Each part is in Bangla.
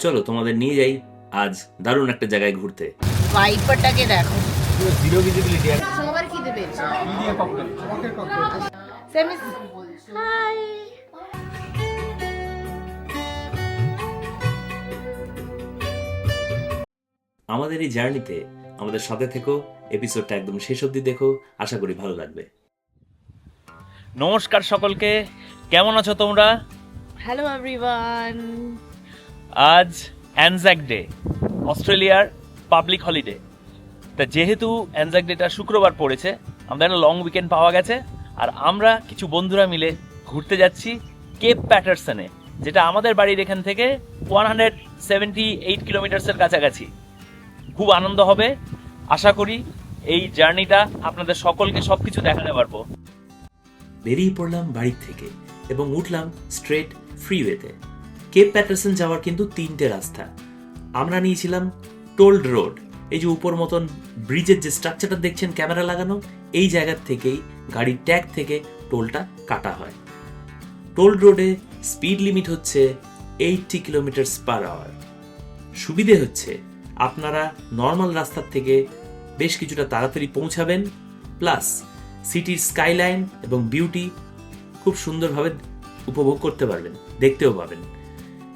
চলো তোমাদের নিয়ে যাই আজ দারুণ একটা জায়গায় ঘুরতে। ভাইপারটাকে দেখো। জিরো ভিজিবিলিটি সবার খিদে পেয়েছে সেমি হাই আমাদের এই জার্নিতে আমাদের সাথে থেকো এপিসোডটা একদম শেষ অবধি দেখো আশা করি ভালো লাগবে। নমস্কার সকলকে কেমন আছো তোমরা? হ্যালো এভরিওয়ান আজ অ্যানজাক ডে অস্ট্রেলিয়ার পাবলিক হলিডে তা যেহেতু অ্যানজাক ডেটা শুক্রবার পড়েছে, আমাদের একটা লং উইকেন্ড পাওয়া গেছে, আর আমরা কিছু বন্ধুরা মিলে ঘুরতে যাচ্ছি কেপ প্যাটারসনে যেটা আমাদের বাড়ির এখান থেকে ওয়ান হান্ড্রেড সেভেন্টি এইট কিলোমিটার্সের কাছাকাছি। খুব আনন্দ হবে। আশা করি এই জার্নিটা আপনাদের সকলকে সব কিছু দেখাতে পারব। বেরিয়ে পড়লাম বাড়ির থেকে এবং উঠলাম স্ট্রেট ফ্রিওয়েতে কেপ প্যাটারসন যাওয়ার কিন্তু তিনটে রাস্তা। আমরা নিয়েছিলাম টোল্ড রোড এই যে উপর মতন ব্রিজের যে স্ট্রাকচারটা দেখছেন ক্যামেরা লাগানো, এই জায়গার থেকেই গাড়ির ট্যাগ থেকে টোলটা কাটা হয়। টোল রোডে স্পিড লিমিট হচ্ছে এইটটি কিলোমিটার্স পার আওয়ার সুবিধে হচ্ছে আপনারা নর্মাল রাস্তার থেকে বেশ কিছুটা তাড়াতাড়ি পৌঁছাবেন প্লাস সিটির স্কাইলাইন এবং বিউটি খুব সুন্দরভাবে উপভোগ করতে পারবেন, দেখতেও পাবেন।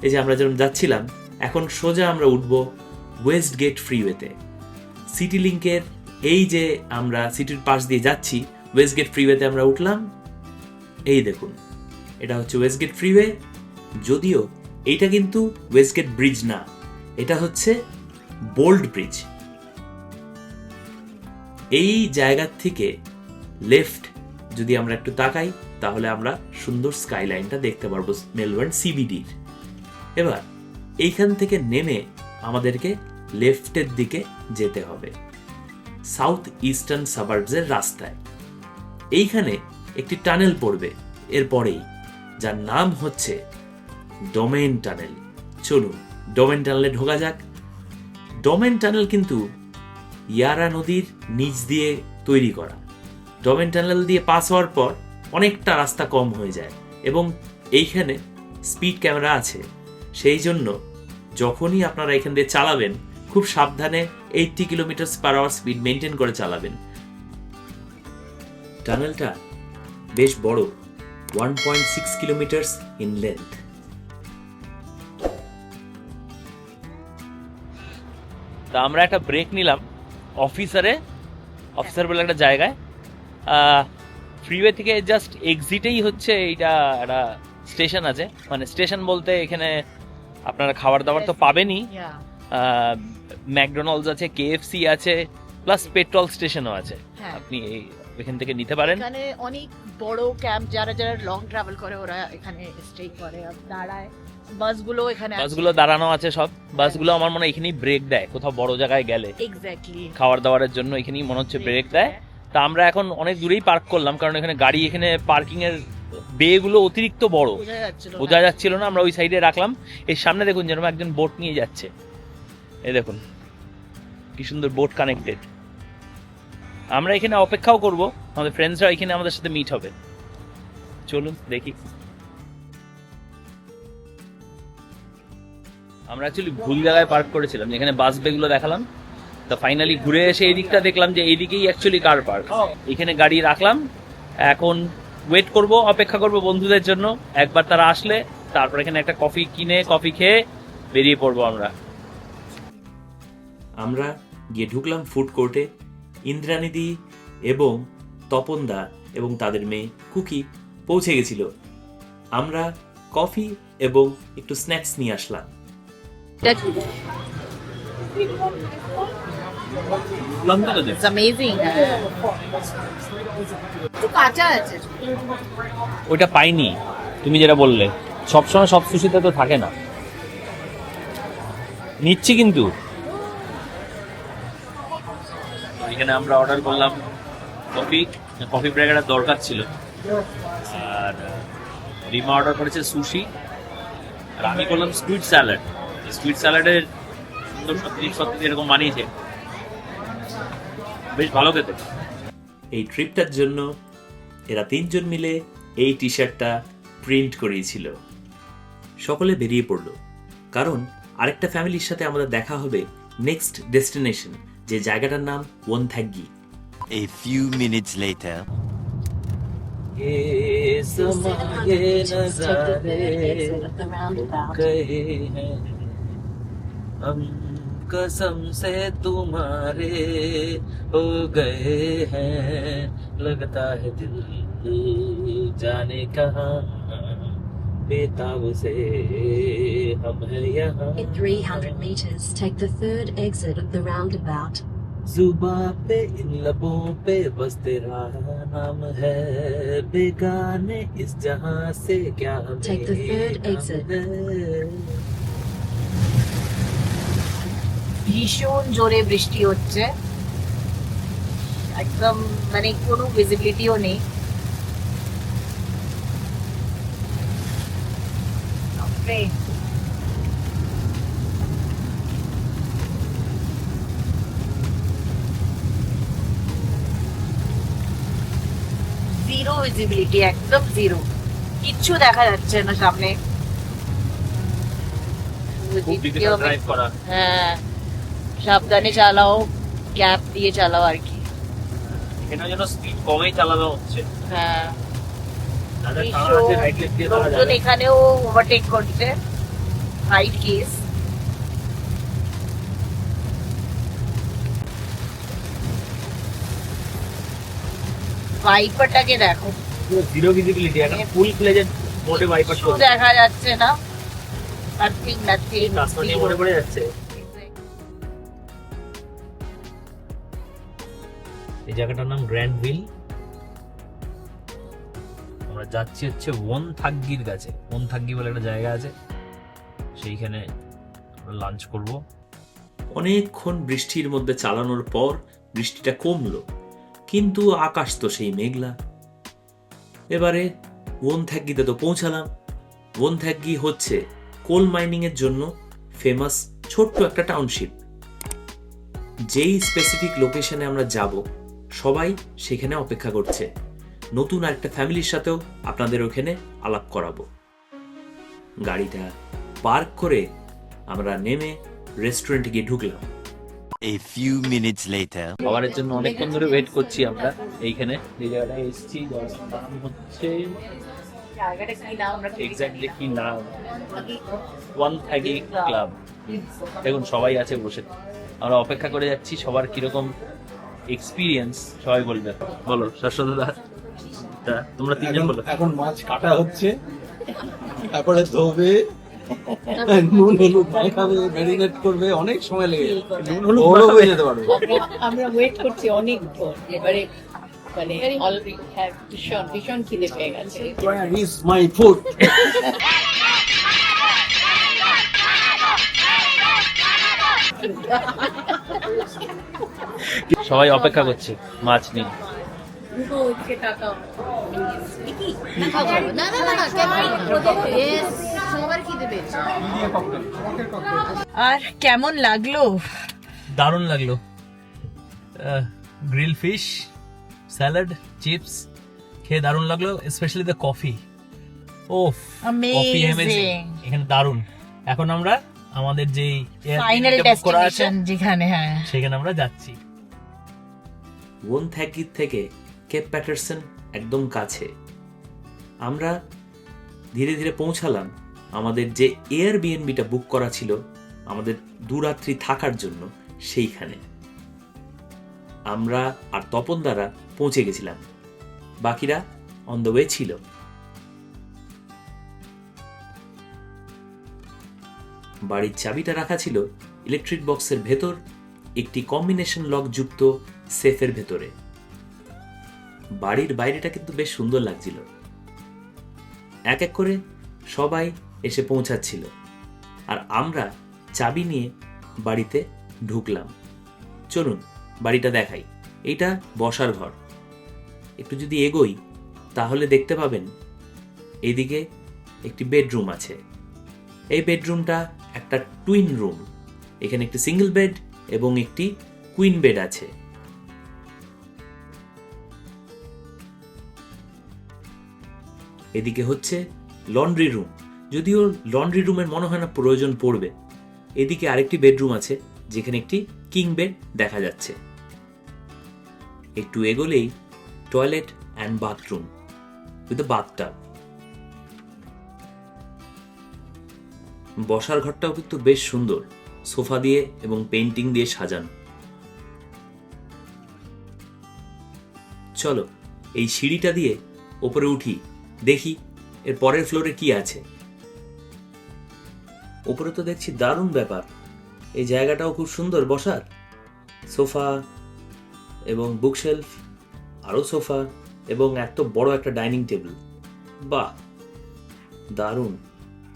এই যে আমরা যেরকম যাচ্ছিলাম, এখন সোজা আমরা উঠব ওয়েস্ট গেট ফ্রিওয়েতে সিটি লিংকের এই যে আমরা সিটির পাশ দিয়ে যাচ্ছি ওয়েস্ট গেট ফ্রিওয়েতে আমরা উঠলাম, এই দেখুন, এটা হচ্ছে ওয়েস্ট গেট ফ্রিওয়ে যদিও এইটা কিন্তু ওয়েস্ট গেট ব্রিজ না, এটা হচ্ছে বোল্ড ব্রিজ এই জায়গার থেকে লেফট যদি আমরা একটু তাকাই, তাহলে আমরা সুন্দর স্কাইলাইনটা দেখতে পারব মেলবোর্ন সিবিডির এবার, এইখান থেকে নেমে আমাদেরকে লেফটের দিকে যেতে হবে। সাউথ ইস্টার্ন সাবার্বসের রাস্তায়। এইখানে একটি টানেল পড়বে, এরপরেই, যার নাম হচ্ছে ডোমেন টানেল চলুন ডোমেন টানেলে ঢোকা যাক। ডোমেন টানেল কিন্তু ইয়ারা নদীর নিচ দিয়ে তৈরি করা। ডোমেন টানেল দিয়ে পাস হওয়ার পর অনেকটা রাস্তা কম হয়ে যায় এবং এইখানে স্পিড ক্যামেরা আছে। সেই জন্য যখনই আপনারা এখান দিয়ে চালাবেন, খুব সাবধানে eighty kilometre per hour speed maintain করে চালাবেন। টানেলটা বেশ বড় one point six kilometres in length তা আমরা একটা ব্রেক নিলাম অফিসারে অফিসার বলে একটা জায়গায়। ফ্রিওয়ে থেকে জাস্ট এক্সিটেই হচ্ছে এইটা একটা স্টেশন আছে। মানে স্টেশন বলতে এখানে আপনারা খাবার দাবার তো পাবেনই। ম্যাকডোনাল্ডস আছে কেএফসি আছে প্লাস পেট্রোল স্টেশনও আছে। হ্যাঁ। আপনি এই এখান থেকে নিতে পারেন। এখানে অনেক বড় ক্যাম্প যারা যারা লং ট্রাভেল করে ওরা এখানে স্টে করে দাঁড়ায়। বাসগুলো এখানে বাসগুলো দাঁড়ানো আছে সব। বাসগুলো আমার মনে হয় এখানেই ব্রেক দেয় কোথাও বড় জায়গায় গেলে। এক্স্যাক্টলি খাবার দাবারের জন্য এখানেই মনে হচ্ছে ব্রেক দেয়। তা আমরা এখন অনেক দূরেই পার্ক করলাম কারণ এখানে গাড়ি এখানে পার্কিং এর বে গুলো অতিরিক্ত বড়। বোঝা যাচ্ছিল না। বোঝা যাচ্ছিল না আমরা ওই সাইডে রাখলাম। এর সামনে দেখুন যেরকম একজন বোট নিয়ে যাচ্ছে। এই দেখুন কি সুন্দর বোট কানেক্টেড আমরা এখানে অপেক্ষাও করব আমাদের ফ্রেন্ডসরা এখানে আমাদের সাথে মিট হবে। চলুন দেখি। আমরা অ্যাকচুয়ালি ভুল জায়গায় পার্ক করেছিলাম যেখানে বাস বেগুলো দেখালাম। তা ফাইনালি ঘুরে এসে এই দিকটা দেখলাম যে এইদিকেই অ্যাকচুয়ালি কার পার্ক এখানে গাড়ি রাখলাম। এখন ওয়েট করব অপেক্ষা করব বন্ধুদের জন্য। একবার তারা আসলে তারপর এখানে একটা কফি কিনে কফি খেয়ে বেরিয়ে পড়ব আমরা। আমরা গিয়ে ঢুকলাম ফুড কোর্টে ইন্দ্রানিদি এবং তপনদা এবং তাদের মেয়ে কুকি পৌঁছে গেছিল। আমরা কফি এবং একটু স্ন্যাক্স নিয়ে আসলাম। ওইটা পাইনি। তুমি যেটা বললে সবসময় সব সুশিতে তো থাকে না। নিচ্ছি কিন্তু। এখানে আমরা অর্ডার করলাম কফি কফি ব্রেক একটা দরকার ছিল। আর রিমা অর্ডার করেছে সুশি আর আমি করলাম সুইট স্যালাড সুইট স্যালাডের সুন্দর সত্যি সত্যি এরকম বানিয়েছে। বেশ ভালো খেতে। এই ট্রিপটার জন্য এরা তিনজন মিলে এই টি শার্টটা প্রিন্ট করিয়েছিল সকলে বেরিয়ে পড়ল। কারণ আরেকটা ফ্যামিলির সাথে আমাদের দেখা হবে নেক্সট ডেস্টিনেশন যে জায়গাটার নাম ওয়ানথ্যাগি A few minutes later. ये कसम से तुम्हारे हो गए हैं। लगता है दिल जाने कहाँ। बेताब से हम हैं यहाँ। In 300 meters, take the third exit of the roundabout. जुबा पे इन लबों पे बस तेरा नाम है। बेगाने इस जहाँ से क्या हमें Take the third exit. ভীষণ জোরে বৃষ্টি হচ্ছে। একদম মানে কোনো ভিজিবিলিটিও নেই। জিরো ভিজিবিলিটি একদম জিরো কিচ্ছু দেখা যাচ্ছে না সামনে। হ্যাঁ। সাবধানে চালাও গ্যাপ দিয়ে চালাও আর কি। এখানে যেন স্পিড কমেই চালানো হচ্ছে। হ্যাঁ। দিয়ে লোকজন এখানেও ওভারটেক করছে। হাইট কেস ভাইপারটাকে দেখো। জিরো ভিজিবিলিটি এখন ফুল ফ্লেজেড মোটে দেখা যাচ্ছে না। নাথিং নাথিং রাস্তা মনে পড়ে যাচ্ছে। জায়গাটার নাম গ্র্যান্ড ভিল আমরা যাচ্ছি হচ্ছে ওন থাগ্গির কাছে। ওন থাগ্গি বলে একটা জায়গা আছে। সেইখানে আমরা লাঞ্চ করব। অনেকক্ষণ বৃষ্টির মধ্যে চালানোর পর বৃষ্টিটা কমলো, কিন্তু আকাশ তো সেই মেঘলা। এবারে ওনথ্যাগিতে তো পৌঁছালাম। ওনথ্যাগি হচ্ছে কোল মাইনিং এর জন্য ফেমাস ছোট্ট একটা টাউনশিপ যেই স্পেসিফিক লোকেশনে আমরা যাব সবাই সেখানে অপেক্ষা করছে। নতুন আরেকটা ফ্যামিলির সাথেও আপনাদের ওখানে আলাপ করাবো। গাড়িটা পার্ক করে আমরা নেমে রেস্টুরেন্টে গিয়ে ঢুকলাম। A few minutes later. খাবারের জন্য অনেকক্ষণ ধরে ওয়েট করছি আমরা এইখানে। যে জায়গাটায় এসেছি নাম হচ্ছে। জায়গাটা কি নাম? আমরা এক্স্যাক্টলি কি নাম ওয়ান থাকি ক্লাব দেখুন সবাই আছে বসে। আমরা অপেক্ষা করে যাচ্ছি সবার কীরকম এক্সপিরিয়েন্স সবাই বলবে। বলো শাশ্বত দা তোমরা তিনজন বলো। এখন মাছ কাটা হচ্ছে। তারপরে ধোবে। নুন হলুদ মাখাবে ম্যারিনেট করবে অনেক সময় লেগে যাবে। নুন হলুদ হয়ে যেতে পারবে। আমরা- ওয়েট করছি অনেকক্ষণ এবারে মানে হ্যাঁ ভীষণ ভীষণ খিদে পেয়ে গেছে। ইজ মাই ফুড সবাই অপেক্ষা করছে মাছ নিয়ে। আর কেমন লাগল? দারুণ লাগল। গ্রিল ফিশ স্যালাড চিপস খেয়ে দারুণ লাগল স্পেশালি দ্য কফি ও কফি এখানে দারুণ। এখন আমরা আমাদের যে ফাইনাল ডেস্টিনেশন যেখানে হ্যাঁ। সেখানে আমরা যাচ্ছি। ওনথ্যাগির থেকে কেপ প্যাটারসন একদম কাছে। আমরা ধীরে ধীরে পৌঁছালাম আমাদের যে এয়ার বিএনবিটা বুক করা ছিল আমাদের দুরাত্রি থাকার জন্য সেইখানে। আমরা আর তপন দ্বারা পৌঁছে গেছিলাম। বাকিরা অন দ্য ওয়ে ছিল। বাড়ির চাবিটা রাখা ছিল ইলেকট্রিক বক্সের ভেতর, একটি কম্বিনেশন লক যুক্ত সেফের ভেতরে। বাড়ির বাইরেটা কিন্তু বেশ সুন্দর লাগছিল। এক এক করে সবাই এসে পৌঁছাচ্ছিল। আর আমরা চাবি নিয়ে বাড়িতে ঢুকলাম। চলুন, বাড়িটা দেখাই। এইটা বসার ঘর। একটু যদি এগোই, তাহলে দেখতে পাবেন এদিকে একটি বেডরুম আছে। এই বেডরুমটা একটা টুইন রুম। এখানে একটি সিঙ্গেল বেড এবং একটি কুইন বেড আছে। এদিকে হচ্ছে লন্ড্রি রুম যদিও লন্ড্রি রুমের মনে হয় না প্রয়োজন পড়বে। এদিকে আরেকটি বেডরুম আছে, যেখানে একটি কিং বেড দেখা যাচ্ছে। একটু এগোলেই toilet and bathroom with bathtub বসার ঘরটাও কিন্তু বেশ সুন্দর। সোফা দিয়ে এবং পেন্টিং দিয়ে সাজানো। চলো, এই সিঁড়িটা দিয়ে ওপরে উঠি। দেখি, এর পরের ফ্লোরে কি আছে? উপরে তো দেখছি দারুণ ব্যাপার। এই জায়গাটাও খুব সুন্দর, বসার। সোফা এবং বুকশেলফ আরও সোফা এবং এত বড় একটা ডাইনিং টেবিল। বাহ, দারুণ।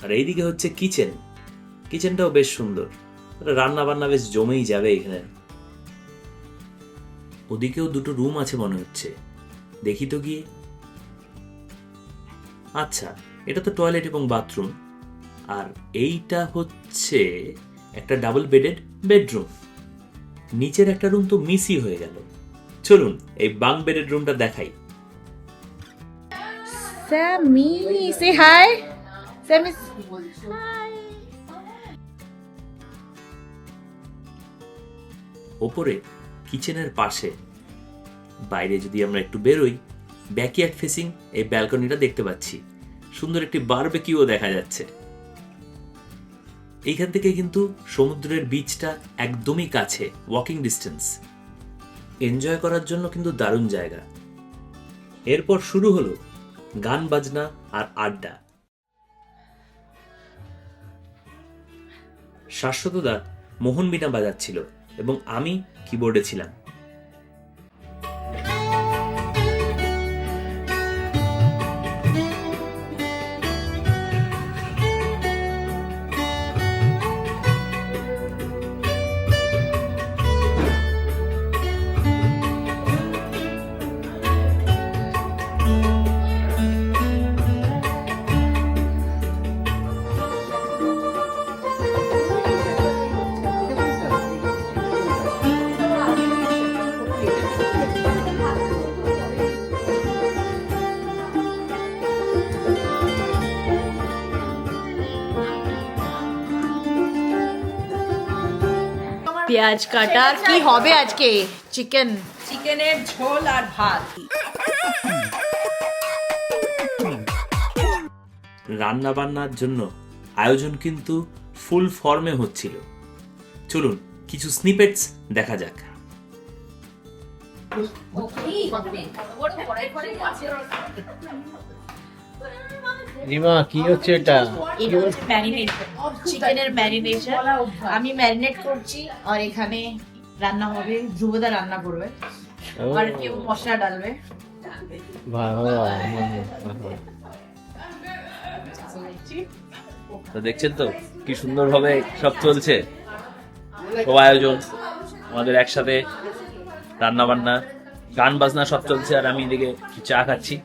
আর এইদিকে হচ্ছে কিচেন কিচেনটাও বেশ সুন্দর। রান্না বান্না বেশ জমেই যাবে এখানে। ওদিকেও দুটো রুম আছে মনে হচ্ছে। দেখি তো গিয়ে। আচ্ছা এটা তো টয়লেট এবং বাথরুম আর এইটা হচ্ছে একটা ডাবল বেডেড বেডরুম নিচের একটা রুম তো মিসই হয়ে গেল চলুন এই বাং বেডেড রুমটা দেখাই say hi. Sammy. Hi. ওপরে কিচেনের পাশে বাইরে যদি আমরা একটু বেরোই ব্যাকইয়ার্ড ফেসিং এই ব্যালকনিটা দেখতে পাচ্ছি। সুন্দর একটি বারবেকিউও দেখা যাচ্ছে। এইখান থেকে কিন্তু সমুদ্রের বিচটা একদমই কাছে ওয়াকিং ডিস্টেন্স এনজয় করার জন্য কিন্তু দারুণ জায়গা। এরপর শুরু হলো গান বাজনা আর আড্ডা। শাশ্বতদা মোহন বিনা বাজাচ্ছিল এবং আমি কিবোর্ডে ছিলাম। পেঁয়াজ কাটা। কি হবে আজকে? চিকেন চিকেনের ঝোল আর ভাত। রান্না বান্নার জন্য আয়োজন কিন্তু ফুল ফর্মে হচ্ছিল। চলুন কিছু স্নিপেটস দেখা যাক। রিমা কি হচ্ছে এটা? এটা হচ্ছে ম্যারিনেশন চিকেনের ম্যারিনেশন আমি ম্যারিনেট করছি আর এখানে রান্না হবে ধ্রুবদা রান্না করবে। আর কেউ মশলা ডালবে। তো দেখছেন তো কি সুন্দরভাবে সব চলছে। সব আয়োজন আমাদের একসাথে রান্না বান্না গান বাজনা সব চলছে আর আমি এদিকে চা খাচ্ছি।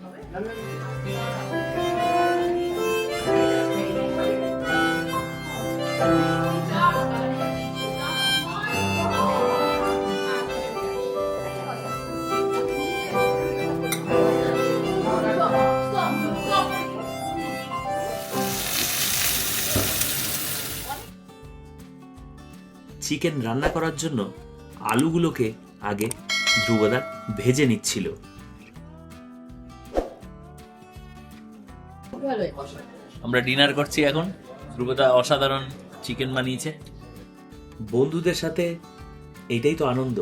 চিকেন রান্না করার জন্য আলুগুলোকে আগে ধ্রুবদা ভেজে নিচ্ছিল। আমরা ডিনার করছি এখন। ধ্রুবদা অসাধারণ চিকেন বানিয়েছে। বন্ধুদের সাথে এটাই তো আনন্দ,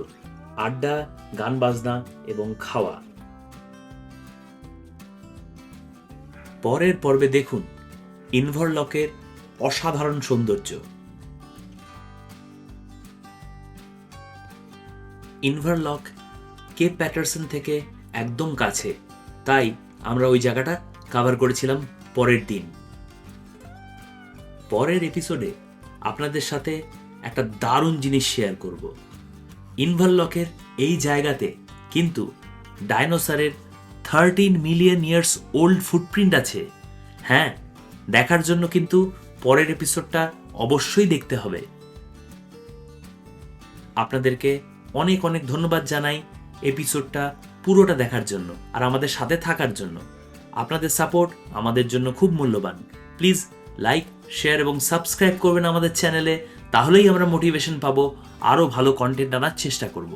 আড্ডা, গান বাজনা এবং খাওয়া। পরের পর্বে দেখুন ইনভারলকের অসাধারণ সৌন্দর্য। ইনভারলক কেপ প্যাটারসন থেকে একদম কাছে, তাই আমরা ওই জায়গাটা কভার করেছিলাম পরের দিন। পরের এপিসোডে আপনাদের সাথে একটা দারুণ জিনিস শেয়ার করব। ইনভারলকের এই জায়গাতে কিন্তু ডাইনোসারের thirteen million years old footprint আছে। হ্যাঁ দেখার জন্য কিন্তু পরের এপিসোডটা অবশ্যই দেখতে হবে। আপনাদেরকে অনেক অনেক ধন্যবাদ জানাই এপিসোডটা পুরোটা দেখার জন্য আর আমাদের সাথে থাকার জন্য। আপনাদের সাপোর্ট আমাদের জন্য খুব মূল্যবান। প্লিজ লাইক শেয়ার এবং সাবস্ক্রাইব করবেন আমাদের চ্যানেলে তাহলেই আমরা মোটিভেশন পাবো আরও ভালো কন্টেন্ট আনার চেষ্টা করব।